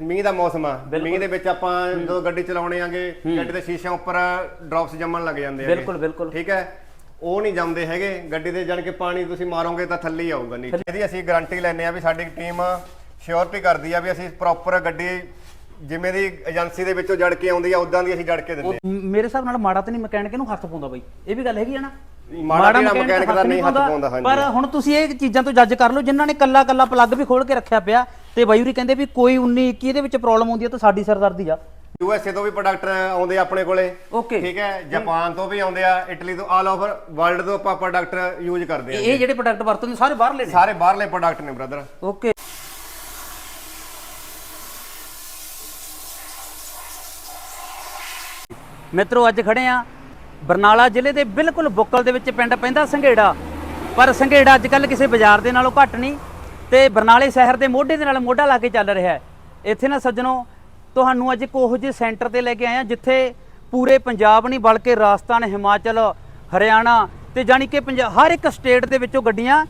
ਮੀਂਹ ਦਾ ਮੌਸਮ ਆ। ਮੀਂਹ ਦੇ ਵਿੱਚ ਆਪਾਂ ਜਦੋਂ ਗੱਡੀ ਚਲਾਉਣੇ ਆਂਗੇ ਗੱਡੀ ਦੇ ਸ਼ੀਸ਼ਿਆਂ ਉੱਪਰ ਡ੍ਰੌਪਸ ਜੰਮਣ ਲੱਗ ਜਾਂਦੇ ਆ ਬਿਲਕੁਲ ਬਿਲਕੁਲ। ਠੀਕ ਹੈ? ਉਹ ਨਹੀਂ ਜੰਮਦੇ ਹੈਗੇ। ਗੱਡੀ ਦੇ ਜਾਣ ਕੇ ਪਾਣੀ ਤੁਸੀਂ ਮਾਰੋਗੇ ਤਾਂ ਥੱਲੇ ਹੀ ਆਊਗਾ ਨੀਚੇ। ਇਹਦੀ ਅਸੀਂ ਗਾਰੰਟੀ ਲੈਂਦੇ ਆ ਵੀ ਸਾਡੀ ਟੀਮ ਸ਼ੋਰਟੀ ਕਰਦੀ ਆ ਵੀ ਅਸੀਂ ਪ੍ਰੋਪਰ ਗੱਡੀ ਜਿਵੇਂ ਦੀ ਏਜੰਸੀ ਦੇ ਵਿੱਚੋਂ ਜੜ ਕੇ ਆਉਂਦੀ ਆ ਉਦਾਂ ਦੀ ਅਸੀਂ ਜੜ ਕੇ ਦਿੰਦੇ ਮੇਰੇ ਹਿਸਾਬ ਨਾਲ ਮਾੜਾ ਤਾਂ ਨਹੀਂ ਮਕੈਨਿਕ ਨੂੰ ਹੱਥ ਪਾਉਂਦਾ ਬਾਈ। ਇਹ ਵੀ ਗੱਲ ਹੈਗੀ ਆ ਨਾ। ਮਾੜਾ mechanic ਦਾ ਨਹੀਂ ਹੱਥ ਪਾਉਂਦਾ, ਹਾਂਜੀ। ਪਰ ਹੁਣ ਤੁਸੀਂ ਇਹ ਚੀਜ਼ਾਂ ਤੋਂ ਜੱਜ ਕਰ ਲਓ ਜਿਨ੍ਹਾਂ ਨੇ ਕੱਲਾ ਕੱਲਾ ਪਲੱਗ ਵੀ ਖੋਲ ਕੇ ਰੱਖਿਆ ਪਿਆ ਤੇ ਬਾਈ ਹੋਰੀ ਕਹਿੰਦੇ ਵੀ ਕੋਈ 19 21 ਇਹਦੇ ਵਿੱਚ ਪ੍ਰੋਬਲਮ ਆਉਂਦੀ ਹੈ ਤਾਂ ਸਾਡੀ ਸਰਦਰਦੀ ਆ। ਯੂਐਸਏ ਤੋਂ ਵੀ ਪ੍ਰੋਡਕਟ ਆਉਂਦੇ ਆ ਆਪਣੇ ਕੋਲੇ। ਓਕੇ ਠੀਕ ਹੈ ਜਾਪਾਨ ਤੋਂ ਵੀ ਆਉਂਦੇ ਆ ਇਟਲੀ ਤੋਂ ਆਲ ਓਵਰ ਵਰਲਡ ਤੋਂ ਆਪਾਂ ਪ੍ਰੋਡਕਟ ਯੂਜ਼ ਕਰਦੇ ਆ। ਇਹ ਜਿਹੜੇ ਪ੍ਰੋਡਕਟ ਵਰਤੋਂ ਸਾਰੇ ਬਾਹਰਲੇ ਨੇ? ਸਾਰੇ ਬਾਹਰਲੇ ਪ੍ਰੋਡਕਟ ਨੇ ਬ੍ਰਦਰ ਓਕੇ ਮਿੱਤਰੋ ਅੱਜ ਖੜੇ ਆ ਬਰਨਾਲਾ ਜ਼ਿਲ੍ਹੇ ਦੇ ਬਿਲਕੁਲ ਬੁੱਕਲ ਦੇ ਵਿੱਚ ਪਿੰਡ ਪੈਂਦਾ ਸੰਘੇੜਾ। ਪਰ ਸੰਘੇੜਾ ਅੱਜ ਕੱਲ ਕਿਸੇ ਬਾਜ਼ਾਰ ਦੇ ਨਾਲੋਂ ਘੱਟ ਨਹੀਂ। ਤੇ ਬਰਨਾਲੇ ਸ਼ਹਿਰ ਦੇ ਮੋਢੇ ਦੇ ਨਾਲ ਮੋਢਾ ਲਾ ਕੇ ਚੱਲ ਰਿਹਾ ਹੈ। ਇੱਥੇ ਨਾ ਸੱਜਣੋ, ਤੁਹਾਨੂੰ ਅੱਜ ਇੱਕ ਜਿਹੇ ਸੈਂਟਰ ਤੇ ਲੈ ਕੇ ਆਏ ਆ ਜਿੱਥੇ ਪੂਰੇ ਪੰਜਾਬ ਨਹੀਂ ਬਲਕਿ ਰਾਜਸਥਾਨ, ਹਿਮਾਚਲ, ਹਰਿਆਣਾ ਤੇ ਜਾਣੀ ਕਿ ਪੰਜਾ- ਹਰ ਇੱਕ ਸਟੇਟ ਦੇ ਵਿੱਚੋਂ ਗੱਡੀਆਂ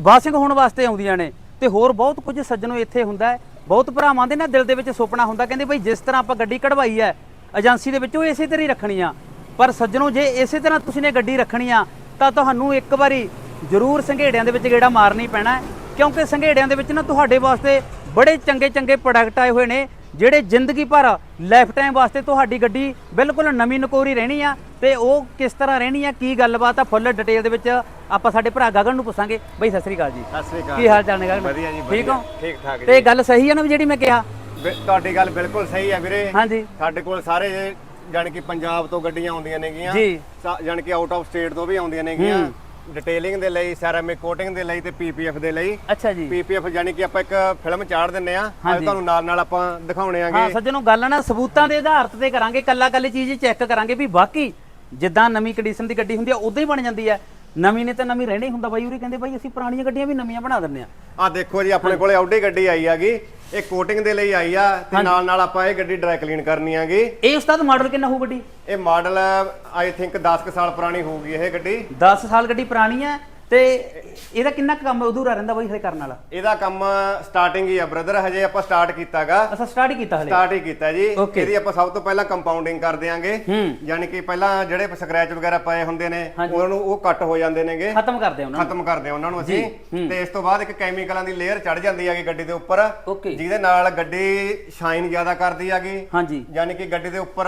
ਵਾਸਿੰਗ ਹੋਣ ਵਾਸਤੇ ਆਉਂਦੀਆਂ ਨੇ। ਤੇ ਹੋਰ ਬਹੁਤ ਕੁਝ ਸੱਜਣੋ ਇੱਥੇ ਹੁੰਦਾ ਹੈ। ਬਹੁਤ ਭਰਾਵਾਂ ਦੇ ਨਾ ਦਿਲ ਦੇ ਵਿੱਚ ਸੁਪਨਾ ਹੁੰਦਾ, ਕਹਿੰਦੇ ਬਈ ਜਿਸ ਤਰ੍ਹਾਂ ਆਪਾਂ ਗੱਡੀ ਕਢਵਾਈ ਹੈ, ਏਜੰਸੀ ਦੇ ਵਿੱਚੋਂ ਇਸੇ ਤਰ੍ਹਾਂ ਹੀ ਰੱਖਣੀ ਆ। ਪਰ ਸੱਜਣੋ, ਜੇ ਇਸੇ ਤਰ੍ਹਾਂ ਤੁਸੀਂ ਨੇ ਗੱਡੀ ਰੱਖਣੀ ਆ, ਤਾਂ ਤੁਹਾਨੂੰ ਇੱਕ ਵਾਰੀ ਜ਼ਰੂਰ ਸੰਘੇੜਿਆਂ ਦੇ ਵਿੱਚ ਗੇੜਾ ਮਾਰਨੀ ਪੈਣਾ ਕਿਉਂਕਿ ਸੰਘੇੜਿਆਂ ਦੇ ਵਿੱਚ ਨਾ ਤੁਹਾਡੇ ਵਾਸਤੇ ਬੜੇ ਚੰਗੇ ਚੰਗੇ ਪ੍ਰੋਡਕਟ ਆਏ ਹੋਏ ਨੇ ਜਿਹੜੇ ਜ਼ਿੰਦਗੀ ਭਰ ਲਾਈਫ ਟਾਈਮ ਵਾਸਤੇ ਤੁਹਾਡੀ ਗੱਡੀ ਬਿਲਕੁਲ ਨਵੀਂ ਨਕੋਰੀ ਰਹਿਣੀ ਆ ਤੇ ਉਹ ਕਿਸ ਤਰ੍ਹਾਂ ਰਹਿਣੀ ਆ ਕੀ ਗੱਲਬਾਤ ਆ ਫੁੱਲ ਡਿਟੇਲ ਦੇ ਵਿੱਚ ਆਪਾਂ ਸਾਡੇ ਭਰਾ ਗਗਨ ਨੂੰ ਪੁੱਛਾਂਗੇ। ਬਈ ਸਤਿ ਸ੍ਰੀ ਅਕਾਲ ਜੀ। ਸਤਿ ਸ੍ਰੀ ਅਕਾਲ ਕੀ ਹਾਲ ਚਾਲ ਨੇ ਗਗਨ? ਵਧੀਆ ਜੀ, ਠੀਕ। ਹੋ? ਠੀਕ ਠਾਕ ਜੀ। ਤੇ ਗੱਲ ਸਹੀ ਆ ਨਾ ਵੀ ਜਿਹੜੀ ਮੈਂ ਕਿਹਾ? ਤੁਹਾਡੀ ਗੱਲ ਬਿਲਕੁਲ ਸਹੀ ਹੈ ਵੀਰੇ। ਹਾਂਜੀ। ਸਾਡੇ ਕੋਲ ਸਾਰੇ ਜਾਣ ਕਿ ਪੰਜਾਬ ਤੋਂ ਗੱਡੀਆਂ ਆਉਂਦੀਆਂ ਨੇਗੀਆਂ। ਜੀ। ਜਾਣ ਕਿ ਆਊਟ ਆਫ ਸਟੇਟ ਤੋਂ ਵੀ ਆਉਂਦੀਆਂ ਨੇਗੀਆਂ। ਡਿਟੇਲਿੰਗ ਦੇ ਲਈ ਸੈਰਾਮਿਕ ਕੋਟਿੰਗ ਦੇ ਲਈ ਤੇ ਪੀਪੀਐਫ ਦੇ ਲਈ। ਅੱਛਾ ਜੀ। ਪੀਪੀਐਫ ਜਾਨੀ ਕਿ ਆਪਾਂ ਇੱਕ ਫਿਲਮ ਚਾੜ ਦਿੰਨੇ ਆ ਅੱਜ ਹਾਂਜੀ। ਤੁਹਾਨੂੰ ਨਾਲ ਨਾਲ ਆਪਾਂ ਦਿਖਾਉਣੇ ਹਾਂ ਆਂਗੇ ਸੱਜਣੋ ਗੱਲ ਨਾ ਸਬੂਤਾਂ ਦੇ ਆਧਾਰ ਤੇ ਕਰਾਂਗੇ ਕੱਲਾ ਕੱਲੀ ਚੀਜ਼ ਚੈੱਕ ਕਰਾਂਗੇ ਵੀ ਵਾਕਈ ਜਿੱਦਾਂ ਨਵੀਂ ਕੰਡੀਸ਼ਨ ਦੀ ਗੱਡੀ ਹੁੰਦੀ ਆ ਉਦਾਂ ਹੀ ਬਣ ਜਾਂਦੀ ਹੈ ਨਵੀਂ ਨੇ ਤਾਂ ਨਵੀਂ ਰਹਿਣੀ ਹੁੰਦਾ ਬਾਈ ਉਰੀ ਕਹਿੰਦੇ ਬਾਈ ਅਸੀਂ ਪੁਰਾਣੀਆਂ ਗੱਡੀਆਂ ਵੀ ਨਵੀਆਂ ਬਣਾ ਦਿੰਨੇ ਆ ਆ ਦੇਖੋ ਜੀ ਆਪਣੇ ਕੋਲੇ ਆਡੀ ਗੱਡੀ ਆਈ ਆਗੀ ਇਹ ਕੋਟਿੰਗ ਦੇ ਲਈ ਆਈ ਆ ਤੇ ਨਾਲ ਨਾਲ ਆਪਾਂ ਇਹ ਗੱਡੀ ਡਰਾਈ ਕਲੀਨ ਕਰਨੀ ਆਗੀ। ਇਹ ਉਸਤਾਦ ਮਾਡਲ ਕਿੰਨਾ ਹੋਊ ਗੱਡੀ? ਇਹ ਮਾਡਲ ਆਈ ਥਿੰਕ 10 ਕੁ ਸਾਲ ਪੁਰਾਣੀ ਹੋਊਗੀ ਇਹ ਗੱਡੀ। 10 ਸਾਲ ਗੱਡੀ ਪੁਰਾਣੀ ਹੈ ਤੇ ਇਹਦਾ ਕਿੰਨਾ ਕੁ ਕੰਮ ਅਧੂਰਾ ਰਹਿੰਦਾ ਬਾਈ ਹਲੇ ਕਰਨ ਵਾਲਾ? ਇਹਦਾ ਕੰਮ ਸਟਾਰਟਿੰਗ ਹੀ ਆ ਬ੍ਰਦਰ ਹਜੇ ਆਪਾਂ ਸਟਾਰਟ ਕੀਤਾਗਾ। ਅਸਾਂ ਸਟਾਰਟ ਹੀ ਕੀਤਾ ਹਲੇ? ਸਟਾਰਟ ਹੀ ਕੀਤਾ ਜੀ। Okay. ਇਹਦੀ ਆਪਾਂ ਸਭ ਤੋਂ ਪਹਿਲਾਂ ਕੰਪਾਊਂਡਿੰਗ ਕਰ ਦਿਆਂਗੇ। ਹੂੰ। ਯਾਨੀ ਕਿ ਪਹਿਲਾਂ ਜਿਹੜੇ ਸਕ੍ਰੈਚ ਵਗੈਰਾ ਪਏ ਹੁੰਦੇ ਨੇ ਉਹਨਾਂ ਨੂੰ ਉਹ ਕੱਟ ਹੋ ਜਾਂਦੇ ਨੇਗੇ। ਖਤਮ ਕਰਦੇ ਉਹਨਾਂ ਨੂੰ। ਖਤਮ ਕਰਦੇ ਉਹਨਾਂ ਨੂੰ ਅਸੀਂ। ਤੇ ਇਸ ਤੋਂ ਬਾਅਦ ਇੱਕ ਕੈਮੀਕਲਾਂ ਦੀ ਲੇਅਰ ਚੜ ਜਾਂਦੀ ਹੈਗੀ ਗੱਡੀ ਦੇ ਉੱਪਰ। ਓਕੇ ਜਿਹਦੇ ਨਾਲ ਗੱਡੀ ਸ਼ਾਈਨ ਜ਼ਿਆਦਾ ਕਰਦੀ ਹੈਗੀ। ਹਾਂਜੀ। ਯਾਨੀ ਕਿ ਗੱਡੀ ਦੇ ਉੱਪਰ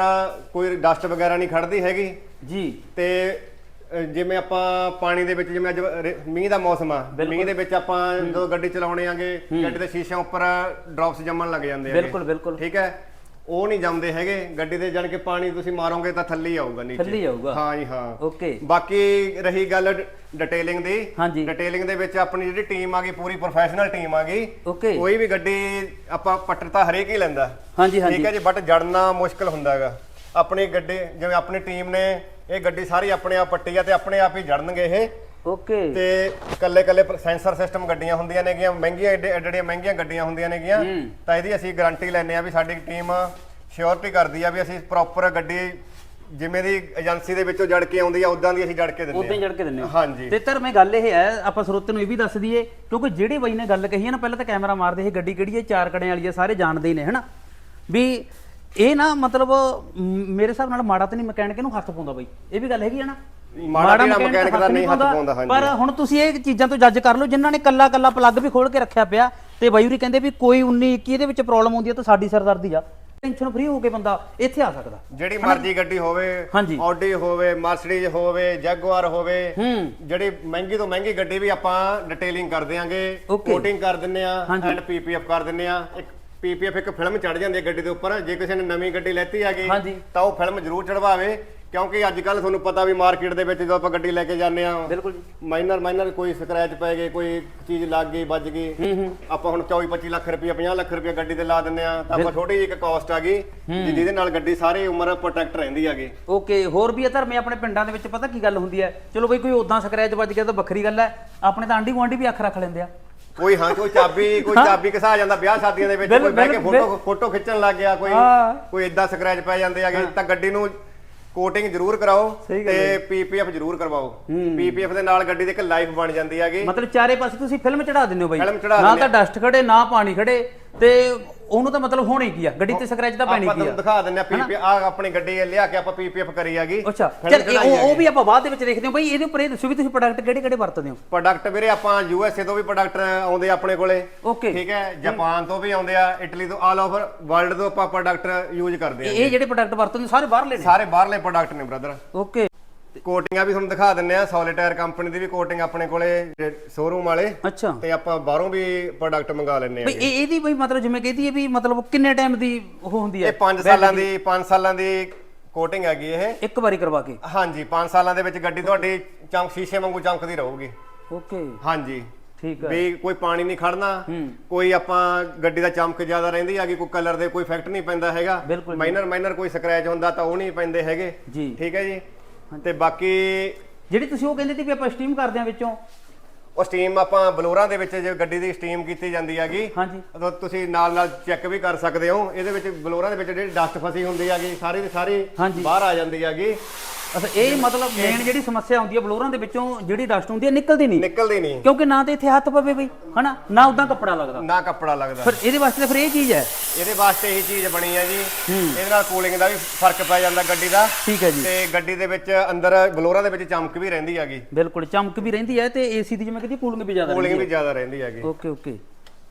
ਕੋਈ ਡਸਟ ਵਗੈਰਾ ਨਹੀਂ ਖੜਦੀ ਹੈਗੀ। ਜੀ। ਤੇ ਜਿਵੇਂ ਆਪਾਂ ਪਾਣੀ ਦੇ ਵਿੱਚ ਜਿਵੇਂ ਅੱਜ ਰੇ- ਮੀਂਹ ਦਾ ਮੌਸਮ ਆ ਮੀਂਹ ਦੇ ਵਿੱਚ ਆਪਾਂ ਜਦੋਂ ਗੱਡੀ ਚਲਾਉਣੇ ਆਂਗੇ ਗੱਡੀ ਦੇ ਸ਼ੀਸ਼ਿਆਂ ਉੱਪਰ ਡ੍ਰੌਪਸ ਜੰਮਣ ਲੱਗ ਜਾਂਦੇ ਹੈਗੇ। ਬਿਲਕੁਲ ਬਿਲਕੁਲ। ਠੀਕ ਹੈ? ਉਹ ਨਹੀਂ ਜੰਮਦੇ ਹੈਗੇ। ਗੱਡੀ ਦੇ ਜਾਣ ਕੇ ਪਾਣੀ ਤੁਸੀਂ ਮਾਰੋਗੇ ਤਾਂ ਥੱਲੇ ਹੀ ਆਊਗਾ ਨੀਚੇ। ਥੱਲੇ ਹੀ ਆਊਗਾ। ਹਾਂ ਜੀ ਹਾਂ। ਓਕੇ। ਬਾਕੀ ਰਹੀ ਗੱਲ ਡਿਟੇਲਿੰਗ ਦੀ। ਹਾਂਜੀ। ਡਿਟੇਲਿੰਗ ਦੇ ਵਿੱਚ ਆਪਣੀ ਜਿਹੜੀ ਟੀਮ ਆ ਗਈ ਪੂਰੀ ਪ੍ਰੋਫੈਸ਼ਨਲ ਟੀਮ ਆ ਗਈ। ਓਕੇ। ਕੋਈ ਵੀ ਗੱਡੀ ਆਪਾਂ ਪੱਟਰ ਤਾਂ ਹਰੇਕ ਹੀ ਲੈਂਦਾ। ਹਾਂਜੀ ਹਾਂਜੀ। ਠੀਕ ਹੈ ਜੀ ਬਟ ਜੜਨਾ ਮੁਸ਼ਕਲ ਹੁੰਦਾ ਹੈਗਾ ਆਪਣੀ ਗੱਡੀ ਜਿਵੇਂ ਆਪਣੀ ਟੀਮ ਨੇ ਇਹ ਗੱਡੀ ਸਾਰੀ ਆਪਣੇ ਆਪ ਪੱਟੀ ਆ ਤੇ ਆਪਣੇ ਆਪ ਹੀ ਜੜਨਗੇ ਇਹ। ਓਕੇ। ਤੇ ਕੱਲੇ ਕੱਲੇ ਸੈਂਸਰ ਸਿਸਟਮ ਗੱਡੀਆਂ ਹੁੰਦੀਆਂ ਨੇਗੀਆਂ ਮਹਿੰਗੀਆਂ ਏਡੀਆਂ ਮਹਿੰਗੀਆਂ ਗੱਡੀਆਂ ਹੁੰਦੀਆਂ ਨੇਗੀਆਂ। ਤਾਂ ਇਹਦੀ ਅਸੀਂ ਗਾਰੰਟੀ ਲੈਂਦੇ ਆ ਵੀ ਸਾਡੀ ਟੀਮ ਸ਼ੋਰਟੀ ਕਰਦੀ ਆ ਵੀ ਅਸੀਂ ਪ੍ਰੋਪਰ ਗੱਡੀ ਜਿਵੇਂ ਦੀ ਏਜੰਸੀ ਦੇ ਵਿੱਚੋਂ ਜੜ ਕੇ ਆਉਂਦੀ ਆ ਉਦਾਂ ਦੀ ਅਸੀਂ ਜੜ ਕੇ ਉਦਾਂ ਹੀ ਦਿੰਦੇ ਜੜ ਕੇ ਦਿੰਨੇ ਆ ਹਾਂਜੀ। ਤੇ ਤਰ ਮੈਂ ਗੱਲ ਇਹ ਹੈ ਆਪਾਂ ਸਰੋਤੇ ਨੂੰ ਇਹ ਵੀ ਦੱਸ ਦਈਏ ਕਿਉਂਕਿ ਜਿਹੜੀ ਬਾਈ ਨੇ ਗੱਲ ਕਹੀ ਹੈ ਨਾ ਪਹਿਲਾਂ ਤਾਂ ਕੈਮਰਾ ਮਾਰਦੇ ਇਹ ਗੱਡੀ ਕਿਹੜੀ ਹੈ ਚਾਰ ਕੜਿਆਂ ਵਾਲੀ ਹੈ ਸਾਰੇ ਜਾਣਦੇ ਹੀ ਨੇ ਹਨਾ? ਵੀ ਇਹ ਨਾ ਮਤਲਬ ਮ, ਮੇਰੇ ਹਿਸਾਬ ਨਾਲ ਮਾੜਾ ਤਾਂ ਨਹੀਂ ਮਕੈਨਿਕ ਨੂੰ ਹੱਥ ਪਾਉਂਦਾ ਬਾਈ ਇਹ ਵੀ ਗੱਲ ਹੈਗੀ ਹੈ ਨਾ ਮਾੜਾ ਜਿਹੜਾ mechanic ਦਾ ਨਹੀਂ ਹੱਥ ਪਾਉਂਦਾ, ਹਾਂਜੀ। ਪਰ ਹੁਣ ਤੁਸੀਂ ਇਹ ਚੀਜ਼ਾਂ ਤੋਂ ਜੱਜ ਕਰ ਲਓ ਜਿਨ੍ਹਾਂ ਨੇ ਕੱਲਾ ਕੱਲਾ ਪਲੱਗ ਵੀ ਖੋਲ ਕੇ ਰੱਖਿਆ ਪਿਆ ਤੇ ਬਾਈ ਹੋਰੀ ਕਹਿੰਦੇ ਵੀ ਕੋਈ 19 21 ਇਹਦੇ ਵਿੱਚ ਪ੍ਰੋਬਲਮ ਆਉਂਦੀ ਹੈ ਤਾਂ ਸਾਡੀ ਸਰਦਰਦੀ ਆ ਟੈਨਸ਼ਨ ਫ੍ਰੀ ਹੋ ਕੇ ਬੰਦਾ ਇੱਥੇ ਆ ਸਕਦਾ ਜਿਹੜੀ ਮਰਜ਼ੀ ਗੱਡੀ ਹੋਵੇ ਹਾਂਜੀ। ਆਡੀ ਹੋਵੇ ਮਰਸੀਡੀਜ਼ ਹੋਵੇ ਜੈਗੁਆਰ ਹੋਵੇ ਹੂੰ ਜਿਹੜੀ ਮਹਿੰਗੀ ਤੋਂ ਮਹਿੰਗੀ ਗੱਡੀ ਵੀ ਆਪਾਂ ਡਿਟੇਲਿੰਗ ਕਰ ਦਿਆਂਗੇ Okay. ਕੋਟਿੰਗ ਕਰ ਦਿੰਨੇ ਆ ਹਾਂਜੀ। ਐਂਡ ਪੀਪੀਐਫ ਕਰ ਦਿੰਨੇ ਆ ਇੱਕ ਪੀਪੀਐਫ ਇੱਕ ਫਿਲਮ ਚੜ ਜਾਂਦੀ ਹੈ ਗੱਡੀ ਦੇ ਉੱਪਰ ਜੇ ਕਿਸੇ ਨੇ ਨਵੀਂ ਗੱਡੀ ਲੈਤੀ ਹੈਗੀ ਹਾਂਜੀ। ਤਾਂ ਉਹ ਫਿਲਮ ਜ਼ਰੂਰ ਚੜਵਾਵੇ ਕਿਉਂਕਿ ਅੱਜ ਕੱਲ ਤੁਹਾਨੂੰ ਪਤਾ ਵੀ ਮਾਰਕੀਟ ਦੇ ਵਿੱਚ ਜਦੋਂ ਆਪਾਂ ਗੱਡੀ ਲੈ ਕੇ ਜਾਂਦੇ ਆ ਬਿਲਕੁਲ ਜੀ। ਮਾਈਨਰ ਮਾਈਨਰ ਕੋਈ ਸਕ੍ਰੈਚ ਪੈ ਗਏ ਕੋਈ ਚੀਜ਼ ਲੱਗ ਗਈ ਵੱਜ ਗਈ ਹੂੰ ਹੂੰ। ਆਪਾਂ ਹੁਣ 24 25 ਲੱਖ ਰੁਪਏ 50 ਲੱਖ ਰੁਪਏ ਗੱਡੀ ਤੇ ਲਾ ਦਿੰਨੇ ਆ ਤਾਂ ਆਪਾਂ ਛੋਟੀ ਜਿਹੀ ਇੱਕ ਕਾਸਟ ਆ ਗਈ ਜਿਹਦੇ ਨਾਲ ਗੱਡੀ ਸਾਰੀ ਉਮਰ ਪ੍ਰੋਟੈਕਟ ਰਹਿੰਦੀ ਹੈਗੀ। ਓਕੇ ਹੋਰ ਵੀ ਆ ਧਰਮੇ ਆਪਣੇ ਪਿੰਡਾਂ ਦੇ ਵਿੱਚ ਪਤਾ ਕੀ ਗੱਲ ਹੁੰਦੀ ਹੈ? ਚਲੋ ਬਈ ਕੋਈ ਉਦਾਂ ਸਕਰੈਚ ਵੱਜ ਗਿਆ ਤਾਂ ਵੱਖਰੀ ਗੱਲ ਹੈ ਆਪਣੇ ਤਾਂ ਆਂਢੀ ਗੁਆਂਢੀ ਵੀ ਅੱਖ ਰੱਖ ਲੈਂਦੇ ਆ। ਕੋਈ ਹਾਂ ਕੋਈ ਚਾਬੀ ਕੋਈ ਚਾਬੀ ਘਸਾ ਜਾਂਦਾ ਵਿਆਹ ਸ਼ਾਦੀਆਂ ਦੇ ਵਿੱਚ ਕੋਈ ਬਹਿ ਕੇ ਫੋਟੋ ਫੋਟੋ ਖਿੱਚਣ ਲੱਗ ਗਿਆ ਕੋਈ। ਕੋਈ ਇਦਾਂ ਸਕ੍ਰੈਚ ਪੈ ਜਾਂਦੇ ਆਗੇ ਤਾਂ ਗੱਡੀ ਨੂੰ ਕੋਟਿੰਗ ਜ਼ਰੂਰ ਕਰਾਓ ਤੇ ਪੀਪੀਐਫ ਜ਼ਰੂਰ ਕਰਵਾਓ। ਪੀਪੀਐਫ ਦੇ ਨਾਲ ਗੱਡੀ ਦੀ ਇੱਕ ਲਾਈਫ ਬਣ ਜਾਂਦੀ ਹੈਗੀ। ਮਤਲਬ ਚਾਰੇ ਪਾਸੇ ਤੁਸੀਂ ਫਿਲਮ ਚੜਾ ਦਿੰਦੇ ਹੋ ਬਾਈ। ਨਾ ਤਾਂ ਡਸਟ ਖੜੇ ਨਾ ਪਾਣੀ ਖੜੇ। ਤੇ ਉਹਨੂੰ ਤਾਂ ਮਤਲਬ ਹੋਣੀ ਕੀ ਆ? ਗੱਡੀ ਤੇ ਸਕ੍ਰੈਚ ਤਾਂ ਪੈਣੀ ਆਪਾਂ ਕੀ ਆ? ਤੁਹਾਨੂੰ ਦਿਖਾ ਦਿੰਨੇ ਆ ਪੀਪੀ ਆ ਆਪਣੀ ਗੱਡੀ ਲਿਆ ਕੇ ਆਪਾਂ ਪੀਪੀਐਫ ਕਰੀ ਹੈਗੀ। ਅੱਛਾ ਚਲ ਚੜਾਈ ਉਹ। ਵੀ ਆਪਾਂ ਬਾਅਦ ਦੇ ਵਿੱਚ ਦੇਖਦੇ ਹਾਂ ਬਈ ਇਹਦੇ ਉੱਪਰ ਇਹ ਦੱਸੋ ਵੀ ਤੁਸੀਂ ਪ੍ਰੋਡਕਟ ਕਿਹੜੇ ਕਿਹੜੇ ਵਰਤਦੇ ਹੋ? ਪ੍ਰੋਡਕਟ ਵੀਰੇ ਆਪਾਂ ਯੂਐਸਏ ਤੋਂ ਵੀ ਪ੍ਰੋਡਕਟ ਆਉਂਦੇ ਆ ਆਪਣੇ ਕੋਲੇ। ਓਕੇ ਠੀਕ ਹੈ ਜਾਪਾਨ ਤੋਂ ਵੀ ਆਉਂਦੇ ਆ ਇਟਲੀ ਤੋਂ ਆਲ ਓਵਰ ਵਰਲਡ ਤੋਂ ਆਪਾਂ ਪ੍ਰੋਡਕਟ ਯੂਜ਼ ਕਰਦੇ ਆ ਇਹ ਜਿਹੜੇ ਪ੍ਰੋਡਕਟ ਵਰਤਦੇ ਹੋ ਸਾਰੇ ਬਾਹਰਲੇ ਨੇ? ਸਾਰੇ ਬਾਹਰਲੇ ਪ੍ਰੋਡਕਟ ਨੇ ਬ੍ਰਦਰ ਓਕੇ ਕੋਟਿੰਗਾਂ ਵੀ ਤੁਹਾਨੂੰ ਦਿਖਾ ਦਿੰਨੇ ਆ ਸੋਲੀਟਾਇਰ ਕੰਪਨੀ ਦੀ ਵੀ ਕੋਟਿੰਗ ਆਪਣੇ ਕੋਲੇ ਸ਼ੋਰੂਮ ਵਾਲੇ। ਅੱਛਾ। ਤੇ ਆਪਾਂ ਬਾਹਰੋਂ ਵੀ ਪ੍ਰੋਡਕਟ ਮੰਗਾ ਲੈਂਦੇ ਆ ਬਈ ਇਹ ਇਹਦੀ ਬਈ ਮਤਲਬ ਜਿਵੇਂ ਕਹਦੀ ਹੈ ਵੀ ਮਤਲਬ ਕਿੰਨੇ ਟਾਈਮ ਦੀ ਉਹ ਹੁੰਦੀ ਹੈ? ਇਹ 5 ਸਾਲਾਂ ਦੀ 5 ਸਾਲਾਂ ਦੀ ਕੋਟਿੰਗ ਹੈਗੀ ਇਹ। ਇੱਕ ਵਾਰੀ ਕਰਵਾ ਕੇ? ਹਾਂਜੀ 5 ਸਾਲਾਂ ਦੇ ਵਿੱਚ ਗੱਡੀ ਤੁਹਾਡੀ ਚਮਕ ਸ਼ੀਸ਼ੇ ਵਾਂਗੂ ਚਮਕਦੀ ਰਹੂਗੀ। ਓਕੇ ਹਾਂਜੀ। ਠੀਕ ਹੈ। ਵੀ ਕੋਈ ਪਾਣੀ ਨਹੀਂ ਖੜਨਾ ਕੋਈ ਆਪਾਂ ਗੱਡੀ ਦਾ ਚਮਕ ਜ਼ਿਆਦਾ ਰਹਿੰਦੀ ਹੈਗੀ ਕੋਈ ਕਲਰ ਦੇ ਕੋਈ ਇਫੈਕਟ ਨਹੀਂ ਪੈਂਦਾ ਹੈਗਾ। ਮਾਈਨਰ ਮਾਈਨਰ ਕੋਈ ਸਕ੍ਰੈਚ ਹੁੰਦਾ ਤਾਂ ਉਹ ਨਹੀਂ ਪੈਂਦੇ ਹੈਗੇ। ਠੀਕ ਹੈ ਜੀ। ਤੇ ਬਾਕੀ ਜਿਹੜੀ ਤੁਸੀਂ ਉਹ ਕਹਿੰਦੇ ਸੀ ਵੀ ਆਪਾਂ ਸਟੀਮ ਕਰਦੇ ਆ ਵਿੱਚੋਂ? ਉਹ ਸਟੀਮ ਆਪਾਂ ਬਲੋਰਾਂ ਦੇ ਵਿੱਚ ਜੇ ਗੱਡੀ ਦੀ ਸਟੀਮ ਕੀਤੀ ਜਾਂਦੀ ਹੈਗੀ ਹਾਂਜੀ। ਉਦੋਂ ਤੁਸੀਂ ਨਾਲ ਨਾਲ ਚੈੱਕ ਵੀ ਕਰ ਸਕਦੇ ਹੋ। ਇਹਦੇ ਵਿੱਚ ਬਲੋਰਾਂ ਦੇ ਵਿੱਚ ਜਿਹੜੀ ਡਸਟ ਫਸੀ ਹੁੰਦੀ ਹੈਗੀ ਸਾਰੀ ਦੀ ਸਾਰੀ ਹਾਂਜੀ। ਬਾਹਰ ਆ ਜਾਂਦੀ ਹੈਗੀ। ਅੱਛਾ ਇਹ ਮਤਲਬ ਮੇਨ ਜਿਹੜੀ ਸਮੱਸਿਆ ਹੁੰਦੀ ਹੈ ਬਲੋਰਾਂ ਦੇ ਵਿੱਚੋਂ ਜਿਹੜੀ ਡਸਟ ਹੁੰਦੀ ਹੈ ਨਿਕਲਦੀ ਨਹੀਂ। ਨਿਕਲਦੀ ਨਹੀਂ। ਕਿਉਂਕਿ ਨਾ ਤੇ ਇੱਥੇ ਹੱਥ ਪਵੇ ਬਈ ਹਨਾ? ਨਾ ਉਦਾਂ ਕੱਪੜਾ ਲੱਗਦਾ। ਨਾ ਕੱਪੜਾ ਲੱਗਦਾ। ਫਿਰ ਇਹਦੇ ਵਾਸਤੇ ਤਾਂ ਫਿਰ ਇਹ ਚੀਜ਼ ਹੈ। ਇਹਦੇ ਵਾਸਤੇ ਇਹੀ ਚੀਜ਼ ਬਣੀ ਹੈ ਜੀ। ਇਹਦੇ ਨਾਲ ਕੂਲਿੰਗ ਦਾ ਵੀ ਫ਼ਰਕ ਪੈ ਜਾਂਦਾ ਗੱਡੀ ਦਾ। ਠੀਕ ਹੈ ਜੀ। ਤੇ ਗੱਡੀ ਦੇ ਵਿੱਚ ਅੰਦਰ ਬਲੋਰਾਂ ਦੇ ਵਿੱਚ ਚਮਕ ਵੀ ਰਹਿੰਦੀ ਹੈਗੀ। ਬਿਲਕੁਲ ਚਮਕ ਵੀ ਰਹਿੰਦੀ ਹੈ ਤੇ ਏਸੀ ਦੀ ਜਿਵੇਂ ਕਹਿੰਦੀ ਕੂਲਿੰਗ ਵੀ ਜ਼ਿਆਦਾ ਕੂਲਿੰਗ ਵੀ ਜ਼ਿਆਦਾ ਰਹਿੰਦੀ ਹੈਗੀ। ਹੈ ਓਕੇ ਓਕੇ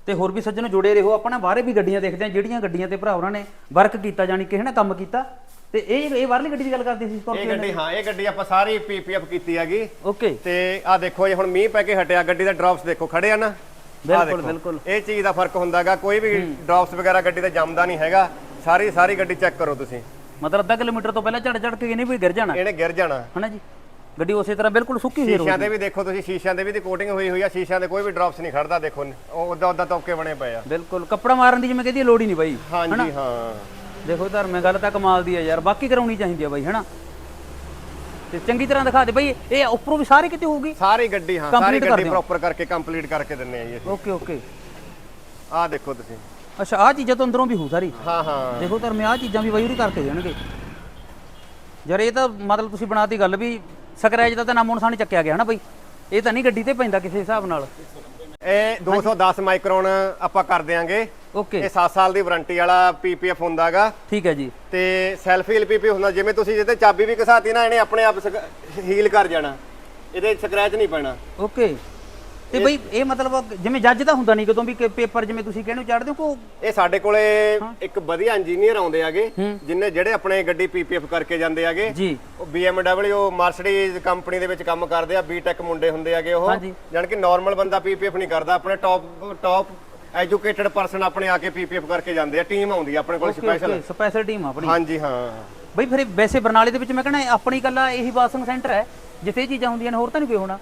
ਤੇ ਹੋਰ ਵੀ ਸੱਜਣੋ ਜੁੜੇ ਰਹੋ ਆਪਣਾ ਬਾਹਰੇ ਵੀ ਗੱਡੀਆਂ ਦੇਖਦੇ ਆ ਜਿਹੜੀਆਂ ਗੱਡੀਆਂ ਤੇ ਭਰਾ ਉਹਨਾਂ ਨੇ ਵਰਕ ਕੀਤਾ ਜਾਨੀ ਕਿ ਹੈ ਨਾ ਕੰਮ ਕੀਤਾ। ਤੇ ਇਹ ਇਹ ਬਾਹਰਲੀ ਗੱਡੀ ਦੀ ਗੱਲ ਕਰਦੇ ਸੀ ਇਹ ਗੱਡੀ ਹਾਂ ਇਹ ਗੱਡੀ ਆਪਾਂ ਸਾਰੀ ਪੀਪੀਐਫ ਕੀਤੀ ਹੈਗੀ। ਓਕੇ। ਤੇ ਆ ਦੇਖੋ ਜੀ ਹੁਣ ਮੀਂਹ ਪੈ ਕੇ ਹਟਿਆ ਗੱਡੀ ਦਾ ਡ੍ਰੌਪਸ ਦੇਖੋ ਖੜੇ ਆ ਨਾ? ਬਿਲਕੁਲ। ਬਿਲਕੁਲ। ਇਹ ਚੀਜ਼ ਦਾ ਫ਼ਰਕ ਹੁੰਦਾਗਾ ਕੋਈ ਵੀ ਡ੍ਰੌਪਸ ਵਗੈਰਾ ਗੱਡੀ ਤੇ ਜੰਮਦਾ ਨਹੀਂ ਹੈਗਾ। ਸਾਰੀ ਸਾਰੀ ਗੱਡੀ ਚੈੱਕ ਕਰੋ ਤੁਸੀਂ। ਮਤਲਬ ਅੱਧਾ ਕਿਲੋਮੀਟਰ ਤੋਂ ਪਹਿਲਾਂ ਝੜ ਝੜ ਕੇ ਇਹਨੇ ਵੀ ਗਿਰ ਜਾਣਾ। ਇਹਨੇ ਗਿਰ ਜਾਣਾ। ਹਨਾ ਜੀ? ਗੱਡੀ ਉਸੇ ਤਰ੍ਹਾਂ ਬਿਲਕੁਲ ਸੁੱਕੀ ਹੋਈ ਸ਼ੀਸ਼ਿਆਂ ਤੇ ਵੀ ਦੇਖੋ ਤੁਸੀਂ ਸ਼ੀਸ਼ਿਆਂ ਤੇ ਵੀ ਦੀ ਕੋਟਿੰਗ ਹੋਈ ਹੋਈ ਆ ਸ਼ੀਸ਼ਿਆਂ ਤੇ ਕੋਈ ਵੀ ਡ੍ਰੌਪਸ ਨਹੀਂ ਖੜਦਾ ਦੇਖੋ। ਉਹ ਉਦਾਂ ਉਦਾਂ ਤੋਕੇ ਬਣੇ ਪਏ ਆ। ਬਿਲਕੁਲ। ਕੱਪੜਾ ਮਾਰਨ ਦੀ ਜਿਵੇਂ ਕਹਿੰਦੀ ਲੋੜ ਹੀ ਨਹੀਂ ਬਾਈ। ਹਾਂਜੀ ਹਾਂ। ਦੇਖੋ ਧਰਮੇ ਗੱਲ ਤਾਂ ਕਮਾਲ ਦੀ ਹੈ ਯਾਰ ਬਾਕੀ ਕਰਾਉਣੀ ਚਾਹੀਦੀ ਹੈ ਬਾਈ ਹਨਾ? ਤੇ ਚੰਗੀ ਤਰ੍ਹਾਂ ਦਿਖਾ ਦੇ ਬਾਈ ਇਹ ਉੱਪਰੋਂ ਵੀ ਸਾਰੇ ਕਿਤੇ ਹੋਊਗੀ? ਸਾਰੀ ਗੱਡੀ ਹਾਂ ਸਾਰੀ Complete ਕਰ ਗੱਡੀ ਦਿਓ। ਪ੍ਰੋਪਰ ਕਰਕੇ ਕੰਪਲੀਟ ਕਰਕੇ ਦਿੰਨੇ ਆ ਜੀ ਅਸੀਂ। ਓਕੇ ਓਕੇ ਆਹ ਦੇਖੋ ਤੁਸੀਂ। ਅੱਛਾ ਆਹ ਚੀਜ਼ਾਂ ਤੋਂ ਅੰਦਰੋਂ ਵੀ ਹੋ ਸਾਰੀ। ਹਾਂ ਹਾਂ। ਦੇਖੋ ਧਰਮੇ ਆਹ ਚੀਜ਼ਾਂ ਵੀ ਬਾਈ ਉਹਦੀ ਕਰਕੇ ਦੇਣਗੇ। ਯਾਰ ਇਹ ਤਾਂ ਮਤਲਬ ਤੁਸੀਂ ਬਣਾਤੀ ਗੱਲ ਵੀ ਸਕਰੈਚ ਦਾ ਤਾਂ ਨਾਮੋ ਨਿਸ਼ਾਨ ਚੱਕਿਆ ਗਿਆ ਹਨਾ ਬਾਈ? ਇਹ ਤਾਂ ਨਹੀਂ ਗੱਡੀ ਤੇ ਪੈਂਦਾ ਕਿਸੇ ਹਿਸਾਬ ਨਾਲ। ਇਹ 210 ਮਾਈਕਰੋਨ ਆਪਾਂ ਕਰ ਦਿਆਂਗੇ। ਓਕੇ ਇਹ 7 ਸਾਲ ਦੀ ਵਾਰੰਟੀ ਵਾਲਾ ਪੀਪੀਐਫ ਹੁੰਦਾਗਾ। ਠੀਕ ਹੈ ਜੀ। ਤੇ ਸੈਲਫ ਹੀਲ ਪੀਪੀ ਹੁੰਦਾ ਜਿਵੇਂ ਤੁਸੀਂ ਜਿਹਦੇ ਚਾਬੀ ਵੀ ਘਸਾਤੀ ਨਾ ਇਹਨੇ ਆਪਣੇ ਆਪ ਹੀਲ ਕਰ ਜਾਣਾ। ਇਹਦੇ ਸਕ੍ਰੈਚ ਨਹੀਂ ਪੈਣਾ। ਓਕੇ ਤੇ ਬਈ ਇਹ ਮਤਲਬ ਜਿਵੇਂ ਜੱਜ ਤਾਂ ਹੁੰਦਾ ਨਹੀਂ ਕਦੋਂ ਵੀ ਪੇਪਰ ਜਿਵੇਂ ਤੁਸੀਂ ਕਹਿੰਦੇ ਚੜਦੇ ਹੋ ਕੋ ਇਹ ਸਾਡੇ ਕੋਲੇ ਇੱਕ ਵਧੀਆ ਇੰਜੀਨੀਅਰ ਆਉਂਦੇ ਆਗੇ ਜਿੰਨੇ ਜਿਹੜੇ ਆਪਣੇ ਗੱਡੀ ਪੀਪੀਐਫ ਕਰਕੇ ਜਾਂਦੇ ਆਗੇ। ਜੀ। ਉਹ BMW ਮਰਸੀਡੀਜ਼ ਕੰਪਨੀ ਦੇ ਵਿੱਚ ਕੰਮ ਕਰਦੇ ਆ ਬੀਟੈਕ ਮੁੰਡੇ ਹੁੰਦੇ ਆਗੇ ਉਹ। ਹਾਂਜੀ। ਜਾਨ ਕਿ ਨਾਰਮਲ ਬੰਦਾ ਪੀਪੀਐਫ ਨਹੀਂ ਕਰਦਾ ਆਪਣੇ ਟੌਪ ਟੌਪ ਐਜੂਕੇਟਡ ਪਰਸਨ ਆਪਣੇ ਆ ਕੇ ਪੀਪੀਐਫ ਕਰਕੇ ਜਾਂਦੇ ਆ ਟੀਮ ਆਉਂਦੀ ਆ ਆਪਣੇ ਕੋਲ ਸਪੈਸ਼ਲ ਸਪੈਸ਼ਲ ਟੀਮ ਆਪਣੀ। ਹਾਂਜੀ ਹਾਂ। ਬਈ ਫਿਰ ਵੈਸੇ ਬਰਨਾਲੇ ਦੇ ਵਿੱਚ ਮੈਂ ਕਹਿੰਦਾ ਆਪਣੀ ਕੱਲਾ ਇਹੀ ਵਾਸ਼ਿੰਗ ਸੈਂਟਰ ਹੈ ਜਿੱਥੇ ਇਹ ਚੀਜ਼ਾਂ ਹੁੰਦੀਆਂ ਨੇ ਹੋਰ ਤਾਂ ਨਹੀਂ ਕੋਈ ਹੋਣਾ।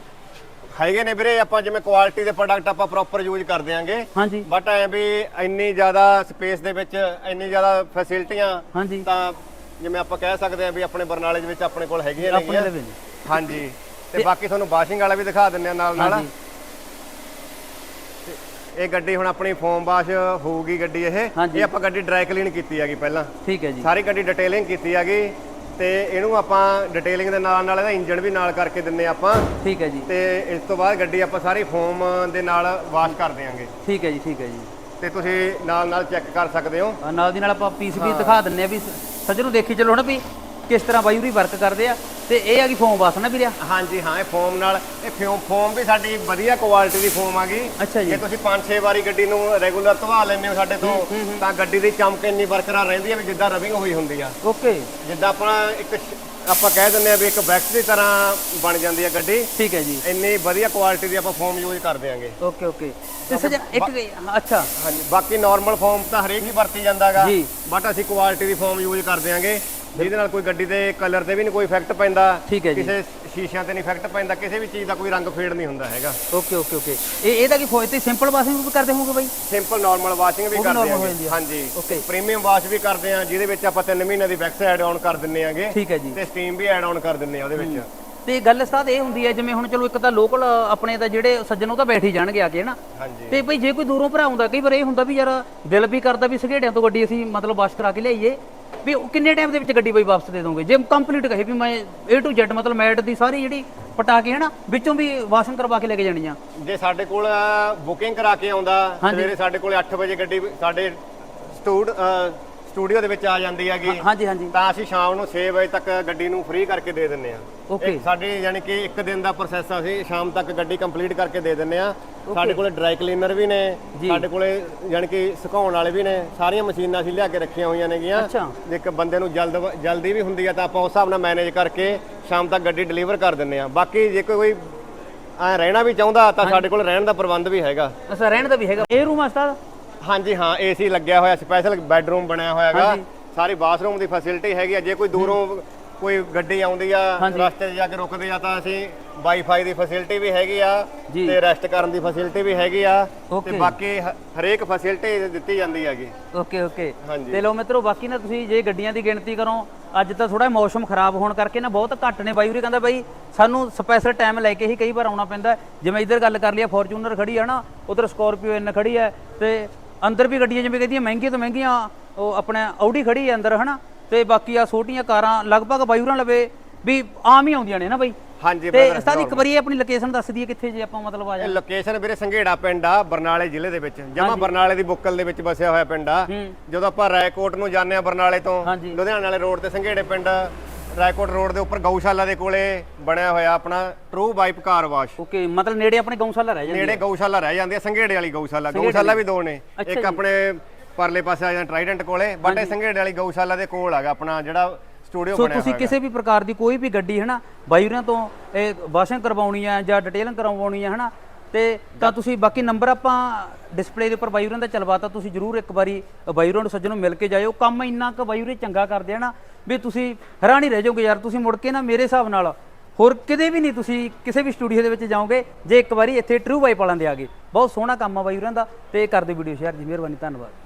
ਹੈਗੇ ਨੇ ਵੀਰੇ ਆਪਾਂ ਜਿਵੇਂ ਕੁਆਲਿਟੀ ਦੇ ਪ੍ਰੋਡਕਟ ਆਪਾਂ ਪ੍ਰੋਪਰ ਯੂਜ਼ ਕਰ ਦਿਆਂਗੇ। ਹਾਂਜੀ। ਬਟ ਐ ਵੀ ਇੰਨੀ ਜ਼ਿਆਦਾ ਸਪੇਸ ਦੇ ਵਿੱਚ ਇੰਨੀ ਜ਼ਿਆਦਾ ਫੈਸਿਲਿਟੀਆਂ ਹਾਂਜੀ। ਤਾਂ ਜਿਵੇਂ ਆਪਾਂ ਕਹਿ ਸਕਦੇ ਆ ਵੀ ਆਪਣੇ ਬਰਨਾਲੇ ਦੇ ਵਿੱਚ ਆਪਣੇ ਕੋਲ ਹੈਗੀਆਂ ਨੇ ਹਾਂਜੀ। ਤੇ ਬਾਕੀ ਤੁਹਾਨੂੰ ਵਾਸ਼ਿੰਗ ਵਾਲਾ ਵੀ ਦਿਖਾ ਦਿੰਨੇ ਆ ਨਾਲ ਨਾਲ ਇਹ ਗੱਡੀ ਹੁਣ ਆਪਣੀ ਫੋਮ ਵਾਸ਼ ਹੋਊਗੀ ਗੱਡੀ ਇਹ। ਇਹ ਆਪਾਂ ਗੱਡੀ ਡਰਾਈ ਕਲੀਨ ਕੀਤੀ ਹੈਗੀ ਪਹਿਲਾਂ। ਠੀਕ ਹੈ ਜੀ। ਸਾਰੀ ਗੱਡੀ ਡਿਟੇਲਿੰਗ ਕੀਤੀ ਹੈਗੀ ਤੇ ਇਹਨੂੰ ਆਪਾਂ ਡਿਟੇਲਿੰਗ ਦੇ ਨਾਲ ਨਾਲ ਇਹਦਾ ਇੰਜਨ ਵੀ ਨਾਲ ਕਰਕੇ ਦਿੰਨੇ ਆਪਾਂ। ਠੀਕ ਹੈ ਜੀ। ਤੇ ਇਸ ਤੋਂ ਬਾਅਦ ਗੱਡੀ ਆਪਾਂ ਸਾਰੀ ਫੋਮ ਦੇ ਨਾਲ ਵਾਸ਼ ਕਰ ਦਿਆਂਗੇ। ਠੀਕ ਹੈ ਜੀ ਠੀਕ ਹੈ ਜੀ। ਤੇ ਤੁਸੀਂ ਨਾਲ ਨਾਲ ਚੈੱਕ ਕਰ ਸਕਦੇ ਹੋ। ਨਾਲ ਦੀ ਨਾਲ ਆਪਾਂ ਪੀਸ ਵੀ ਦਿਖਾ ਦਿੰਨੇ ਆ ਵੀ ਸੱਜਣ ਦੇਖੀ ਚਲੋ ਨਾ ਵੀ ਕਿਸ ਤਰ੍ਹਾਂ ਬਾਈ ਉਰੀ ਵਰਕ ਕਰਦੇ ਆ? ਤੇ ਇਹ ਆ ਗਈ ਫੋਮ ਵਾਸ ਨਾ ਵੀਰਿਆ? ਹਾਂਜੀ ਹਾਂ ਇਹ ਫੋਮ ਨਾਲ ਇਹ ਫੋਮ ਫੋਮ ਵੀ ਸਾਡੀ ਵਧੀਆ ਕੁਆਲਿਟੀ ਦੀ ਫੋਮ ਆ ਗਈ। ਅੱਛਾ ਜੀ। ਜੇ ਤੁਸੀਂ 5-6 ਵਾਰੀ ਗੱਡੀ ਨੂੰ ਰੈਗੂਲਰ ਧਵਾ ਲੈਂਦੇ ਹੋ ਸਾਡੇ ਤੋਂ ਤਾਂ ਗੱਡੀ ਦੀ ਚਮਕ ਇੰਨੀ ਬਰਕਰਾਰ ਰਹਿੰਦੀ ਹੈ ਵੀ ਜਿੱਦਾਂ ਰਬਿੰਗ ਹੋਈ ਹੁੰਦੀ ਆ। ਓਕੇ। ਜਿੱਦਾਂ ਆਪਣਾ ਇੱਕ ਸ਼- ਆਪਾਂ ਕਹਿ ਦਿੰਦੇ ਆ ਵੀ ਇੱਕ ਵੈਕਸ ਦੀ ਤਰ੍ਹਾਂ ਬਣ ਜਾਂਦੀ ਹੈ ਗੱਡੀ। ਠੀਕ ਹੈ ਜੀ। ਇੰਨੀ ਵਧੀਆ ਕੁਆਲਿਟੀ ਦੀ ਆਪਾਂ ਫੋਮ ਯੂਜ਼ ਕਰ ਦਿਆਂਗੇ। Okay okay. ਤੇ ਸੱਜਣ ਇੱਕ ਅੱਛਾ। ਹਾਂਜੀ ਬਾਕੀ ਨਾਰਮਲ ਫੋਮ ਤਾਂ ਹਰੇਕ ਹੀ ਵਰਤੀ ਜਾਂਦਾਗਾ ਜੀ। ਬਟ ਅਸੀਂ ਕੁਆਲਿਟੀ ਦੀ ਫੋਮ ਯੂਜ਼ ਕਰ ਦਿਆਂਗੇ। ਜਿਹਦੇ ਨਾਲ ਕੋਈ ਗੱਡੀ ਦੇ ਕਲਰ ਤੇ ਵੀ ਨਹੀਂ ਕੋਈ ਇਫੈਕਟ ਪੈਂਦਾ ਠੀਕ ਹੈ ਜੀ। ਕਿਸੇ ਸ਼ੀਸ਼ਿਆਂ ਤੇ ਨਹੀਂ ਇਫੈਕਟ ਪੈਂਦਾ ਕਿਸੇ ਵੀ ਚੀਜ਼ ਦਾ ਕੋਈ ਰੰਗ ਫੇਡ ਨਹੀਂ ਹੁੰਦਾ ਹੈਗਾ। ਓਕੇ ਓਕੇ ਓਕੇ ਇਹ ਇਹਦਾ ਕੀ ਫੋਇ ਤੇ ਸਿੰਪਲ ਵਾਸ਼ਿੰਗ ਵੀ ਕਰਦੇ ਹੋਵੋਗੇ ਬਾਈ? ਸਿੰਪਲ ਨਾਰਮਲ ਵਾਸ਼ਿੰਗ ਵੀ ਉਹ ਵੀ ਕਰਦੇ normal ਹੋ ਹਾਂ ਜਾਂਦੀ ਆ। ਹਾਂਜੀ। Okay. ਪ੍ਰੀਮੀਅਮ ਵਾਸ਼ ਵੀ ਕਰਦੇ ਆ ਜਿਹਦੇ ਵਿੱਚ ਆਪਾਂ 3 ਮਹੀਨੇ ਦੀ ਵੈਕਸ ਐਡ ਆਨ ਕਰ ਦਿੰਨੇ ਆਗੇ ਠੀਕ ਹੈ ਜੀ। ਤੇ ਸਟੀਮ ਵੀ ਐਡ ਆਨ ਕਰ ਦਿੰਨੇ ਆ ਉਹਦੇ ਵਿੱਚ। ਤੇ ਗੱਲ ਸਾਦ ਇਹ ਹੁੰਦੀ ਹੈ ਜਿਵੇਂ ਹੁਣ ਚਲੋ ਇੱਕ ਤਾਂ ਲੋਕਲ ਆਪਣੇ ਤਾਂ ਜਿਹੜੇ ਸੱਜਣ ਉਹ ਤਾਂ ਬੈਠ ਹੀ ਜਾਣਗੇ ਆ ਕੇ ਹਨਾ ਹਾਂਜੀ। ਤੇ ਭਈ ਜੇ ਕੋਈ ਦੂਰੋਂ ਭਰਾ ਆਉਂਦਾ ਕਈ ਵਾਰ ਇਹ ਹੁੰਦਾ ਵੀ ਯਾਰ ਦਿਲ ਵੀ ਕਰਦਾ ਵੀ ਸਘੇੜਿਆਂ ਤੋਂ ਗੱਡੀ ਅਸੀਂ ਮਤਲਬ ਵਾਸ਼ ਕਰਾ ਕੇ ਲਿਆਈਏ। ਵੀ ਉਹ ਕਿੰਨੇ ਟਾਈਮ ਦੇ ਵਿੱਚ ਗੱਡੀ ਬਈ ਵਾਪਸ ਦੇ ਦੋਗੇ ਜੇ ਕੰਪਲੀਟ ਕਹੇ ਵੀ ਮੈਂ A to Z ਮਤਲਬ ਮੈਟ ਦੀ ਸਾਰੀ ਜਿਹੜੀ ਪਟਾ ਕੇ ਹਨਾ ਵਿੱਚੋਂ ਵੀ ਵਾਸ਼ਿੰਗ ਕਰਵਾ ਕੇ ਲੈ ਕੇ ਜਾਣੀਆਂ ਜੇ ਸਾਡੇ ਕੋਲ ਬੁਕਿੰਗ ਕਰਾ ਕੇ ਆਉਂਦਾ ਹਾਂਜੀ। ਸਵੇਰੇ ਸਾਡੇ ਕੋਲ 8 ਵਜੇ ਗੱਡੀ ਸਾਡੇ ਸਟੂਡ ਸਟੂਡੀਓ ਦੇ ਵਿੱਚ ਆ ਜਾਂਦੀ ਹੈਗੀ। ਹਾਂਜੀ ਹਾਂਜੀ। ਤਾਂ ਅਸੀਂ ਸ਼ਾਮ ਨੂੰ 6 ਵਜੇ ਤੱਕ ਗੱਡੀ ਨੂੰ ਫ੍ਰੀ ਕਰਕੇ ਦੇ ਦਿੰਨੇ ਆ Okay. ਸਾਡੀ ਯਾਨੀ ਕਿ ਇੱਕ ਦਿਨ ਦਾ ਪ੍ਰੋਸੈਸ ਅਸੀਂ ਸ਼ਾਮ ਤੱਕ ਗੱਡੀ ਕੰਪਲੀਟ ਕਰਕੇ ਦੇ ਦਿੰਨੇ ਆ ਸਾਡੇ ਕੋਲੇ ਡਰਾਈ ਕਲੀਨਰ ਵੀ ਨੇ। ਸਾਡੇ ਕੋਲੇ ਯਾਨੀ ਕਿ ਸੁਕਾਉਣ ਵਾਲੇ ਵੀ ਨੇ ਸਾਰੀਆਂ ਮਸ਼ੀਨਾਂ ਅਸੀਂ ਲਿਆ ਕੇ ਰੱਖੀਆਂ ਹੋਈਆਂ ਨੇਗੀਆਂ। ਇੱਕ ਬੰਦੇ ਨੂੰ ਜਲਦ ਜਲਦੀ ਵੀ ਹੁੰਦੀ ਆ ਤਾਂ ਆਪਾਂ ਉਸ ਹਿਸਾਬ ਨਾਲ ਮੈਨੇਜ ਕਰਕੇ ਸ਼ਾਮ ਤੱਕ ਗੱਡੀ ਡਿਲੀਵਰ ਕਰ ਦਿੰਨੇ ਆ ਬਾਕੀ ਜੇ ਕੋਈ ਐ ਰਹਿਣਾ ਵੀ ਚਾਹੁੰਦਾ ਤਾਂ ਸਾਡੇ ਕੋਲ ਰਹਿਣ ਦਾ ਪ੍ਰਬੰਧ ਵੀ ਹੈਗਾ। ਅੱਛਾ ਰਹਿਣ ਦਾ ਵੀ ਹੈਗਾ। ਇਹ ਰੂਮ ਉਸਤਾਦ? ਹਾਂਜੀ ਹਾਂ ਏਸੀ ਲੱਗਿਆ ਹੋਇਆ ਸਪੈਸ਼ਲ ਬੈੱਡਰੂਮ ਬਣਿਆ ਹੋਇਆ ਹੈਗਾ। ਸਾਰੀ ਬਾਥਰੂਮ ਦੀ ਫੈਸਿਲਿਟੀ ਹੈਗੀ ਆ ਜੇ ਕੋਈ ਦੂਰੋਂ ਕੋਈ ਗੱਡੀ ਆਉਂਦੀ ਆ। ਰਸਤੇ 'ਚ ਜਾ ਕੇ ਰੁਕਦੇ ਆ ਤਾਂ ਅਸੀਂ ਵਾਈਫਾਈ ਦੀ ਫੈਸਿਲਿਟੀ ਵੀ ਹੈਗੀ ਆ। ਤੇ ਰੈਸਟ ਕਰਨ ਦੀ ਫੈਸਿਲਿਟੀ ਵੀ ਹੈਗੀ ਆ ਤੇ। ਬਾਕੀ ਹ- ਹਰੇਕ ਫੈਸਿਲਿਟੀ ਦਿੱਤੀ ਜਾਂਦੀ ਹੈਗੀ ਓਕੇ ਓਕੇ। ਤੇ ਲੋ ਮਿੱਤਰੋ ਬਾਕੀ ਨਾ ਤੁਸੀਂ ਜੇ ਗੱਡੀਆਂ ਦੀ ਗਿਣਤੀ ਕਰੋ ਅੱਜ ਤਾਂ ਥੋੜਾ ਮੌਸਮ ਖਰਾਬ ਹੋਣ ਕਰਕੇ ਨਾ ਬਹੁਤ ਘੱਟ ਨੇ ਬਾਈ ਉਰੇ ਕਹਿੰਦਾ ਬਾਈ ਸਾਨੂੰ ਸਪੈਸ਼ਲ ਟਾਈਮ ਲੈ ਕੇ ਹੀ ਕਈ ਵਾਰ ਆਉਣਾ ਪੈਂਦਾ ਹੈ। ਜਿਵੇਂ ਇੱਧਰ ਗੱਲ ਕਰ ਲਈ ਫੋਰਚੂਨਰ ਖੜੀ ਆ ਨਾ ਉਧਰ ਸਕੋਰਪੀਓ ਇਨ ਖੜੀ ਹੈ ਤੇ ਅੰਦਰ ਵੀ ਗੱਡੀਆਂ ਜਿਵੇਂ ਕਹਿੰਦੀਆਂ ਮਹਿੰਗੀਆਂ ਤੋਂ ਮਹਿੰਗੀਆਂ ਉਹ ਆਪਣੇ ਆਉਡੀ ਖੜੀ ਹੈ ਅੰਦਰ ਹਨਾ? ਤੇ ਬਾਕੀ ਆ ਛੋਟੀਆਂ ਕਾਰਾਂ ਲਗਭਗ ਬਾਈ ਉਰਾਂ ਲਵੇ ਵੀ ਆਮ ਹੀ ਆਉਂਦੀਆਂ ਨੇ ਨਾ ਬਾਈ? ਹਾਂਜੀ ਤੇ ਉਸਤਾਦ ਇੱਕ ਵਾਰੀ ਆਪਣੀ ਲੋਕੇਸ਼ਨ ਦੱਸ ਦਈਏ ਕਿੱਥੇ ਜੇ ਆਪਾਂ ਮਤਲਬ ਆ ਜਾ ਲੋਕੇਸ਼ਨ ਵੀਰੇ ਸੰਘੇੜਾ ਪਿੰਡ ਆ ਬਰਨਾਲੇ ਜ਼ਿਲ੍ਹੇ ਦੇ ਵਿੱਚ। ਜਮਾ ਬਰਨਾਲੇ ਦੀ ਬੁੱਕਲ ਦੇ ਵਿੱਚ ਵਸਿਆ ਹੋਇਆ ਪਿੰਡ ਆ। ਜਦੋਂ ਆਪਾਂ ਰਾਏਕੋਟ ਨੂੰ ਜਾਂਦੇ ਆ ਬਰਨਾਲੇ ਤੋਂ। ਲੁਧਿਆਣੇ ਵਾਲੇ ਰੋਡ ਤੇ ਸੰਘੇੜੇ ਪਿੰਡ ਰਾਏਕੋਟ ਰੋਡ ਦੇ ਉੱਪਰ ਗਊਸ਼ਾਲਾ ਦੇ ਕੋਲੇ ਬਣਿਆ ਹੋਇਆ ਆਪਣਾ true wipe car wash okay ਮਤਲਬ ਨੇੜੇ ਆਪਣੇ ਗਊਸ਼ਾਲਾ ਰਹਿ ਜਾਂਦੀ ਨੇੜੇ ਗਊਸ਼ਾਲਾ ਰਹਿ ਜਾਂਦੀ ਹੈ ਸੰਘੇੜੇ ਵਾਲੀ ਗਊਸ਼ਾਲਾ। ਗਊਸ਼ਾਲਾ ਵੀ ਦੋ ਨੇ। ਇੱਕ ਜੀ। ਆਪਣੇ ਪਰਲੇ ਪਾਸੇ ਆ ਜਾਂਦਾ ਟ੍ਰਾਈਡੈਂਟ ਕੋਲੇ ਬਟ ਇਹ ਸੰਘੇੜੇ ਵਾਲੀ ਗਊਸ਼ਾਲਾ ਦੇ ਕੋਲ ਹੈਗਾ ਆਪਣਾ ਜਿਹੜਾ ਸਟੂਡੀਓ ਸੋ ਬਣਿਆ ਤੁਸੀਂ ਕਿਸੇ ਵੀ ਪ੍ਰਕਾਰ ਦੀ ਕੋਈ ਵੀ ਗੱਡੀ ਹੈ ਨਾ ਬਾਈਰਾਂ ਤੋਂ ਇਹ ਵਾਸ਼ਿੰਗ ਕਰਵਾਉਣੀ ਹੈ ਜਾਂ ਡਿਟੇਲਿੰਗ ਕਰਵਾਉਣੀ ਹੈ ਹਨਾ ਤੇ ਤਾਂ ਤੁਸੀਂ ਬਾਕੀ ਨੰਬਰ ਆਪਾਂ ਡਿਸਪਲੇ ਦੇ ਉੱਪਰ ਬਾਈਰਾਂ ਦਾ ਚਲਵਾਤਾ ਤੁਸੀਂ ਜਰੂਰ ਇੱਕ ਵਾਰੀ ਬਾਈਰਾਂ ਨੂੰ ਸੱਜਣੋਂ ਮਿਲ ਕੇ ਜਾਇਓ। ਕੰਮ ਇੰਨਾ ਕੁ ਬਾਈਰੇ ਚੰਗਾ ਕਰਦੇ ਆ ਨਾ ਵੀ ਤੁਸੀਂ ਹੈਰਾਨੀ ਰਹਿ ਜਾਓਗੇ ਯਾਰ, ਤੁਸੀਂ ਮੁੜ ਕੇ ਨਾ ਮੇਰੇ ਹਿਸਾਬ ਨਾਲ ਹੋਰ ਕਿਤੇ ਵੀ ਨਹੀਂ ਤੁਸੀਂ ਕਿਸੇ ਵੀ ਸਟੂਡੀਓ ਦੇ ਵਿੱਚ ਜਾਓਗੇ, ਜੇ ਇੱਕ ਵਾਰੀ ਇੱਥੇ ਟਰੂ ਵਾਈਪ ਵਾਲਿਆਂ ਦੇ ਆ ਗਏ। ਬਹੁਤ ਸੋਹਣਾ ਕੰਮ ਆ ਬਾਈ ਬਾਈਰਾਂ ਦਾ ਤੇ ਕਰ ਦਿਓ ਵੀਡੀਓ ਸ਼ੇਅਰ ਜੀ, ਮਿਹਰਬਾਨੀ, ਧੰਨਵਾਦ।